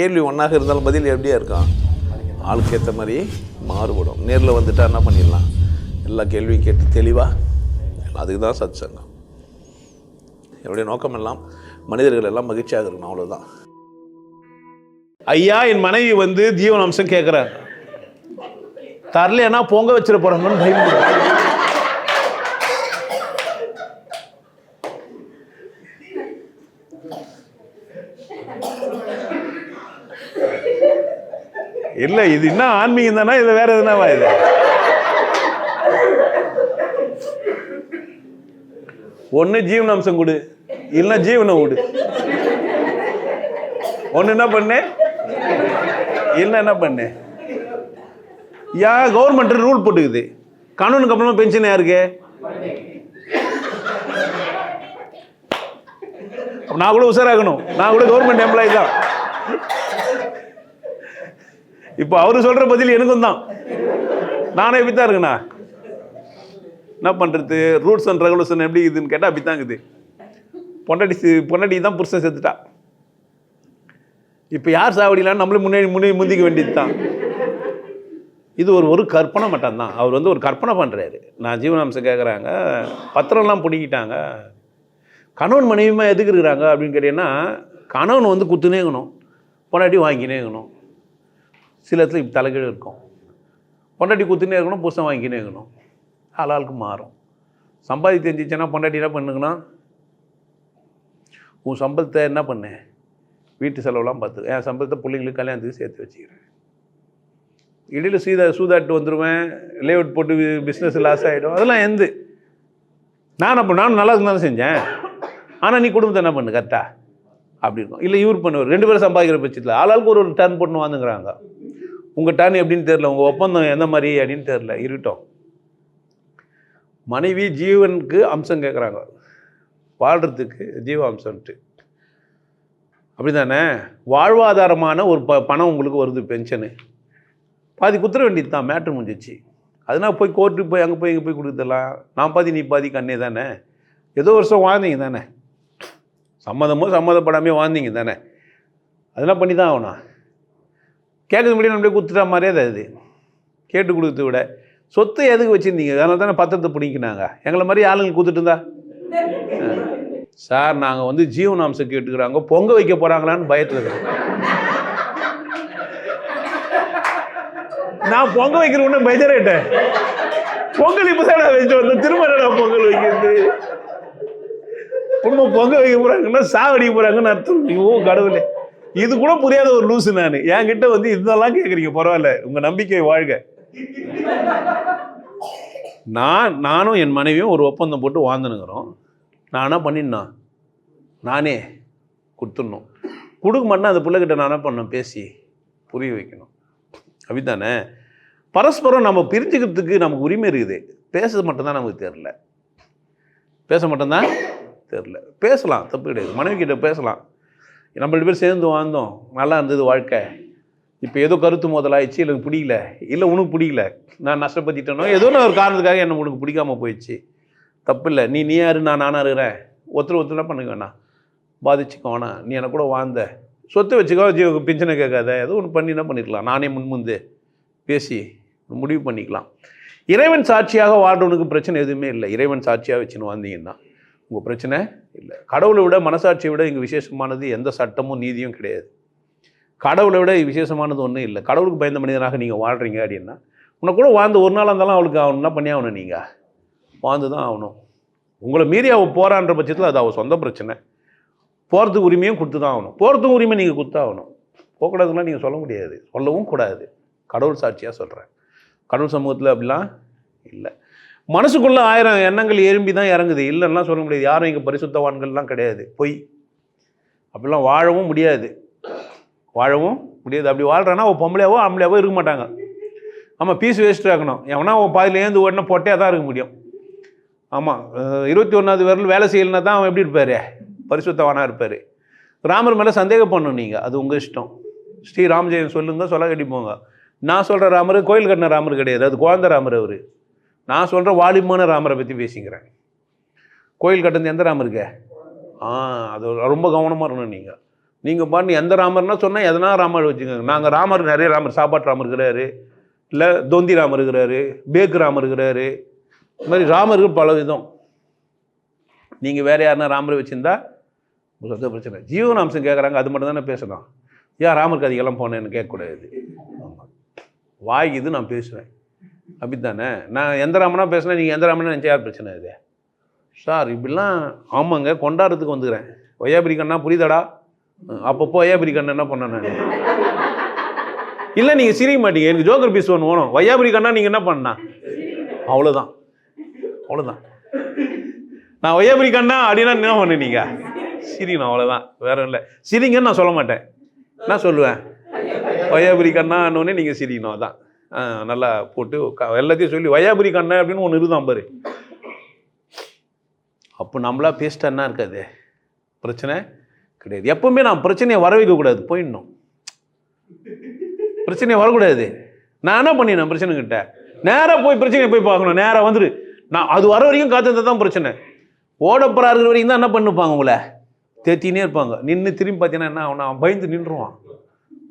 கேள்வி ஒன்றாக இருந்தாலும் பதில் எப்படியா இருக்கும்? ஆளுக்கு ஏற்ற மாதிரி மாறுபடும். நேரில் வந்துட்டா என்ன பண்ணிடலாம்? எல்லா கேள்வியும் கேட்டு தெளிவாக அதுக்கு தான் சத் சங்கம் என்னுடைய நோக்கம் எல்லாம் மனிதர்கள் எல்லாம் மகிழ்ச்சியாக இருக்கணும் அவ்வளோதான் ஐயா என் மனைவி வந்து ஜீவன் அம்சம் கேட்குறாங்க தரலைன்னா பொங்க வச்சிட போகிறாங்கன்னு பயன்படுத்த இல்லை இது என்ன ஆன்மீகம் தானே இது வேற எதுனாவா இது? ஒன்று ஜீவன அம்சம் கொடு இல்லைன்னா ஜீவனம் விடு ஒன்று என்ன பண்ணு? இல்லை என்ன பண்ணு? யா கவர்மெண்ட் ரூல் போட்டுக்குது. கணவனுக்கு அப்புறமா பென்ஷன் யாருக்கு? நான் கூட உஷாராகணும். நான் கூட கவர்மெண்ட் எம்ப்ளாயி தான். இப்போ அவர் சொல்கிற பதில் எனக்கும் தான். நானே இப்படி தான் இருக்கேண்ணா என்ன பண்ணுறது ரூல்ஸ் அண்ட் ரெகுலேஷன் எப்படி இதுன்னு கேட்டால் அப்படி தான் இருக்குது. பொண்டாட்டி பொண்டாட்டி தான் புருஷன் செத்துட்டா. இப்போ யார் சாவடிலான்னு நம்மளே முன்னாடி முன்னாடி முந்திக்க வேண்டியது தான் இது ஒரு ஒரு கற்பனை மட்டும் தான் அவர் வந்து ஒரு கற்பனை பண்ணுறாரு நான் ஜீவனாம்சம் கேட்குறாங்க பத்திரம்லாம் பிடிக்கிட்டாங்க கணவன் மனைவியமாக எதுக்கு இருக்கிறாங்க அப்படின்னு கேட்டீங்கன்னா கணவன் வந்து குத்துனேங்கணும் பொண்டாட்டி வாங்கினேங்கணும் சில இடத்துல இப்போ தலைகீழ் இருக்கும். பொண்டாட்டி குத்துனே இருக்கணும் புருஷன் வாங்கினே இருக்கணும். ஆளாளுக்கு மாறும். சம்பாதி தெரிஞ்சிச்சுன்னா பொண்டாட்டி என்ன பண்ணுங்கன்னா உன் சம்பளத்தை என்ன பண்ணு? வீட்டு செலவுலாம் பார்த்து என் சம்பளத்தை பிள்ளைங்களுக்கு கல்யாணத்துக்கு சேர்த்து வச்சுக்கிறேன். இடையில் சீதா சூதாட்டு வந்துடுவேன் லேஅவுட் போட்டு பிஸ்னஸ் லாஸ் ஆகிடும் அதெல்லாம் எந்த. நான் அப்போ நானும் நல்லா இருந்தாலும் செஞ்சேன். ஆனால் நீ குடும்பத்தை என்ன பண்ணு கரெக்டாக அப்படி இருக்கும். இல்லை இவர் பண்ணுவார். ரெண்டு பேரும் சம்பாதிக்கிற பட்சத்தில் ஆளாளுக்கு ஒரு ஒரு டர்ன் போட்டு வாங்குங்கிறாங்க. உங்கள் டர்ன் எப்படின்னு தெரில உங்கள் ஒப்பந்தம் எந்த மாதிரி அப்படின்னு தெரில இருக்கட்டும். மனைவி ஜீவனுக்கு அம்சம் கேட்குறாங்க வாழ்கிறதுக்கு ஜீவ அம்சம்ட்டு அப்படி தானே வாழ்வாதாரமான ஒரு ப பணம் உங்களுக்கு வருது பென்ஷனு பாதி குத்துற வேண்டியது தான் மேட்ரு முடிஞ்சிச்சு. அதனால் போய் கோர்ட்டுக்கு போய் அங்கே போய் இங்கே போய் கொடுத்துடலாம். நான் பாதி நீ பாதி கண்ணே தானே? ஏதோ வருஷம் வாழ்ந்தீங்க தானே? சம்மதமோ சம்மதப்படாமே வாழ்ந்தீங்க தானே? அதெல்லாம் பண்ணி தான் ஆகணும். கேட்குறது முடியும் நம்மளே கொடுத்துட்டா மாதிரியே தான் இது. கேட்டு கொடுத்து விட. சொத்து எதுக்கு வச்சுருந்தீங்க? அதனால தானே பத்திரத்தை பிடிக்கினாங்க எங்களை மாதிரி ஆளுங்க கொடுத்துட்டு இருந்தா? சார் நாங்கள் வந்து ஜீவனாம்சம் கேட்டுக்கிறாங்க. பொங்க வைக்க போகிறாங்களான்னு பயத்தில் இருக்கிறோம் நான் பொங்க வைக்கிற ஒன்று பைஜரேட்டேன் பொங்கல் இப்போ தான் வச்சு வந்தேன். திரும்ப நான் பொங்கல் வைக்கிறது? குடும்பம் பொங்க வைக்க போகிறாங்கன்னா சாவடிக்க போகிறாங்கன்னு அர்த்தம். ஐயோ கடவுளே. இது கூட புரியாத ஒரு லூசு நான். என்கிட்ட வந்து இதெல்லாம் கேட்குறீங்க பரவாயில்ல. உங்கள் நம்பிக்கை வாழ்க. நான் நானும் என் மனைவியும் ஒரு ஒப்பந்தம் போட்டு வாழ்ந்துனுங்கிறோம் நான் என்ன பண்ணிடணும்? நானே கொடுத்துடணும். கொடுக்க மாட்டேன் அந்த பிள்ளைகிட்ட நான் என்ன பண்ணணும்? பேசி புரிய வைக்கணும். அப்படித்தானே? பரஸ்பரம் நம்ம பிரிஞ்சுக்கிறதுக்கு நமக்கு உரிமை இருக்குது. பேச மட்டும்தான் நமக்கு தெரில பேச மட்டும்தான் தெரில பேசலாம் தப்பு கிடையாது. மனைவி கிட்ட பேசலாம். நம்ம ரெண்டு பேர் சேர்ந்து வாழ்ந்தோம். நல்லா இருந்தது வாழ்க்கை. இப்போ ஏதோ கருத்து மோதலாயிடுச்சு எனக்கு பிடிக்கல. இல்லை உனக்கு பிடிக்கல. நான் நஷ்டப்படுத்திட்டேனோ ஏதோ நான் ஒரு காரணத்துக்காக என்ன உனக்கு பிடிக்காம போயிடுச்சு. தப்பு இல்லை நீ நீ யாரு? நான் நானாக இருக்கிறேன். ஒருத்தர் ஒருத்தர் பண்ணுங்க வேணாம் பாதிச்சுக்கோ வேணாம் நீ எனக்கு கூட வாழ்ந்த. சொத்து வச்சுக்கோ ஜீவ பிஞ்சனை கேட்காத. ஏதோ ஒன்று பண்ணி என்ன பண்ணிருக்கலாம். நானே முன்முந்து பேசி முடிவு பண்ணிக்கலாம். இறைவன் சாட்சியாக வாழ்றவனுக்கு பிரச்சனை எதுவுமே இல்லை. இறைவன் சாட்சியாக வச்சுன்னு வந்தீங்கன்னா உங்கள் பிரச்சனை இல்லை. கடவுளை விட மனசாட்சியை விட இங்கே விசேஷமானது எந்த சட்டமும் நீதியும் கிடையாது. கடவுளை விட விசேஷமானது ஒன்றும் இல்லை. கடவுளுக்கு பயந்த மனிதனாக நீங்கள் வாழ்கிறீங்க அப்படின்னா உன்னை கூட வாழ்ந்து ஒரு நாளாக இருந்தாலும் அவளுக்கு அவன் என்ன பண்ணி ஆகணும் நீங்கள் வாழ்ந்து தான் ஆகணும். உங்களை மீறி அவள் போகிறான்ற பட்சத்தில் அது அவள் சொந்த பிரச்சனை. போகிறதுக்கு உரிமையும் கொடுத்து தான் ஆகணும். போகிறதுக்கு உரிமை நீங்கள் கொடுத்தாகணும் போகக்கூடாதுலாம் நீங்கள் சொல்ல முடியாது. சொல்லவும் கூடாது. கடவுள் சாட்சியாக சொல்கிறேன் கடவுள் சமூகத்தில் அப்படிலாம் இல்லை. மனசுக்குள்ளே ஆயிரம் எண்ணங்கள் எறும்பி தான் இறங்குது. இல்லைன்னா சொல்ல முடியாது. யாரும் இங்கே பரிசுத்தவான்கள்லாம் கிடையாது. பொய். அப்படிலாம் வாழவும் முடியாது. வாழவும் முடியாது. அப்படி வாழ்கிறேன்னா அவள் பொம்பளையாவோ ஆம்பளையாவோ இருக்க மாட்டாங்க. ஆமாம் பீஸ் வேஸ்ட் ஆகணும் எவனா அவன் பாதியில் ஏந்து உடனே பொட்டையாக தான் இருக்க முடியும். ஆமாம் இருபத்தி ஒன்றாவது வரல வேலை செய்யலைன்னா தான் அவன் எப்படி இருப்பார்? பரிசுத்தவானாக இருப்பார். ராமர் மேலே சந்தேகம் பண்ணணும் நீங்கள் அது உங்கள் இஷ்டம். ஸ்ரீ ராமஜெயம் சொல்லுங்க சொல்ல கட்டி போங்க. நான் சொல்கிற ராமர் கோயில் கட்டின ராமர் கிடையாது. அது குழந்த ராமர் அவர். நான் சொல்கிற வாலிமான ராமரை பற்றி பேசிக்கிறேன். கோயில் கட்டுறது எந்த ராமர் இருக்க? ஆ அது ரொம்ப கவனமாக இருக்கணும் நீங்கள் நீங்கள் பாட்டு எந்த ராமர்னா சொன்னால் எதனா ராமர் வச்சுக்கோங்க. நாங்கள் ராமர் நிறைய ராமர் சாப்பாட்டு ராமர் இருக்கிறாரு. இல்லை தொந்தி ராமர் இருக்கிறாரு பேக்கு ராமர் இருக்கிறாரு. இது மாதிரி ராமர்கள் பல விதம். நீங்கள் வேறு யாருன்னா ராமரை வச்சுருந்தா சொல்ல பிரச்சனை ஜீவனாம்சம் கேட்குறாங்க அது மட்டும் தானே பேசணும். ஏன் ராமர் கதைக்கெல்லாம் போனேன்னு கேட்கக்கூடாது? ஆமாம் வாய் இது நான் பேசுவேன் அப்படித்தானே? நான் எந்த ராமனா பேசினா நீங்கள் எந்த ராமனா நினச்சா யார் பிரச்சனை இது? சார் இப்படிலாம் ஆமாங்க கொண்டாடுறதுக்கு வந்துக்கிறேன். ஒய்யாபிரி கண்ணா புரியுதாடா? அப்பப்போ ஒய்யாபிரி கண்ணா என்ன பண்ண நான்? இல்லை நீங்கள் சிரிக்க மாட்டீங்க. எனக்கு ஜோக்கர் பீஸ் ஒன்று வேணும். வையாபுரி கண்ணா நீங்கள் என்ன பண்ணா? அவ்வளோதான் அவ்வளோதான் நான் வையாபுரி கண்ணா அப்படின்னா என்ன நீங்கள் சிரிக்கணும் அவ்வளோதான் வேற இல்லை. சிரிங்கன்னு நான் சொல்ல மாட்டேன். நான் சொல்லுவேன். வையாபுரி கண்ணான்னு நீங்கள் சிரிக்கணும் அதான். நல்லா போட்டு எல்லாத்தையும் சொல்லி வையாபுரி கண்ண அப்படின்னு ஒன்று இருந்தான் பாரு. அப்போ நம்மளா பேசிட்டா என்ன இருக்காது? பிரச்சனை கிடையாது. எப்பவுமே நான் பிரச்சனையை வர வைக்கக்கூடாது. போயிடணும். பிரச்சனையை வரக்கூடாது. நான் என்ன பண்ணினேன் பிரச்சனை கிட்ட நேராக போய் பிரச்சனையை போய் பார்க்கணும். நேராக வந்துரு. நான் அது வர வரைக்கும் காத்திருந்தா தான் பிரச்சனை. ஓடப்புறா இருக்கிற வரைக்கும் தான் என்ன பண்ணிப்பாங்க உங்களை? தேத்தினே இருப்பாங்க. நின்று திரும்பி பார்த்தீங்கன்னா என்ன அவன் பயந்து நின்றுவான்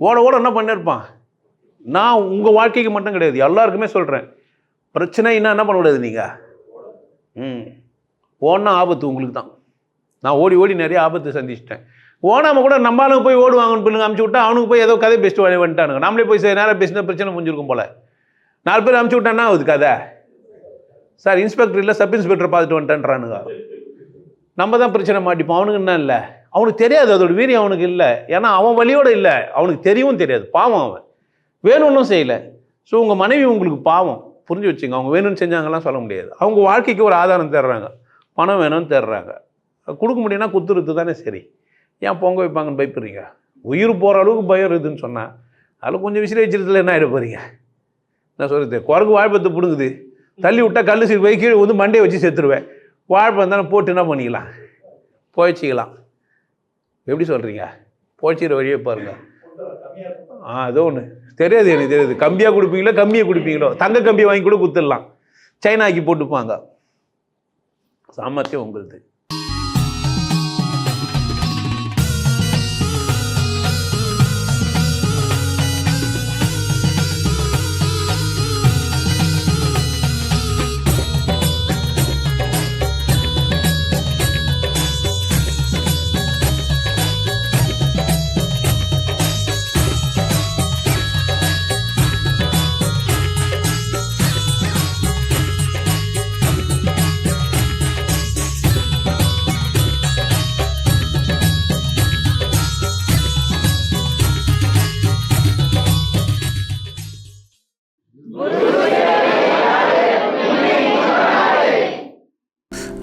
ஓட ஓட என்ன பண்ணிருப்பான் நான் உங்கள் வாழ்க்கைக்கு மட்டும் கிடையாது எல்லாருக்குமே சொல்கிறேன் பிரச்சனை என்ன என்ன பண்ணக்கூடாது நீங்கள் ம். ஓடினா ஆபத்து உங்களுக்கு தான். நான் ஓடி ஓடி நிறைய ஆபத்து சந்திச்சிட்டேன். ஓடாமல் கூட நம்மளுக்கு போய் ஓடுவாங்கன்னு பிள்ளைங்க அமுச்சு விட்டா அவனுக்கு போய் ஏதோ கதை பேசிட்டு வழி வந்துட்டானுங்க நம்மளே போய் சரி நேரம் பேசினா பிரச்சனை முடிஞ்சிருக்கும் போல. நாலு பேர் அமுச்சு விட்டான்னா ஆகுது கதை? சார் இன்ஸ்பெக்டர் இல்லை சப் இன்ஸ்பெக்டர் பார்த்துட்டு வந்துட்டேன்றானுங்க. நம்ம தான் பிரச்சனை மாட்டிப்போம். அவனுக்கு என்ன இல்லை? அவனுக்கு தெரியாது அதோட வீரியம் அவனுக்கு இல்லை. ஏன்னா அவன் வழியோட இல்லை. அவனுக்கு தெரியவும் தெரியாது. பாவம் அவன். வேணும்னும் செய்யலை. ஸோ உங்கள் மனைவி உங்களுக்கு பாவம். புரிஞ்சு வச்சுங்க. அவங்க வேணும்னு செஞ்சாங்கலாம் சொல்ல முடியாது. அவங்க வாழ்க்கைக்கு ஒரு ஆதாரம் தேடுறாங்க. பணம் வேணும்னு தேடுறாங்க. கொடுக்க முடியும்னா குத்துறது தானே சரி. ஏன் பொங்க வைப்பாங்கன்னு பயப்படுறீங்க? உயிர் போகிற அளவுக்கு பயம் இருக்குதுன்னு சொன்னால் அதில் கொஞ்சம் விசிறி வச்சிருத்துல என்ன ஆகிட போகிறீங்க நான் சொல்கிறது குரங்கு வாழைப்பத்தை பிடுங்குது. தள்ளி விட்டால் கல் சீர் போய் கீழே வந்து மண்டையை வச்சு செத்துருவேன். வாழைப்பழம் தானே போட்டு என்ன பண்ணிக்கலாம்? போய்ச்சிக்கலாம் எப்படி சொல்கிறீங்க போய்ச்சிற வழியே பாருங்கள் ஆ அது ஒன்று தெரியாது எனக்கு தெரியாது. கம்பியாக கொடுப்பீங்களோ கம்மியாக கொடுப்பீங்களோ. தங்க கம்பியை வாங்கி கூட குத்துடலாம். சைனாக்கி போட்டுப்பாங்க. சாமர்த்தியம் உங்களுது.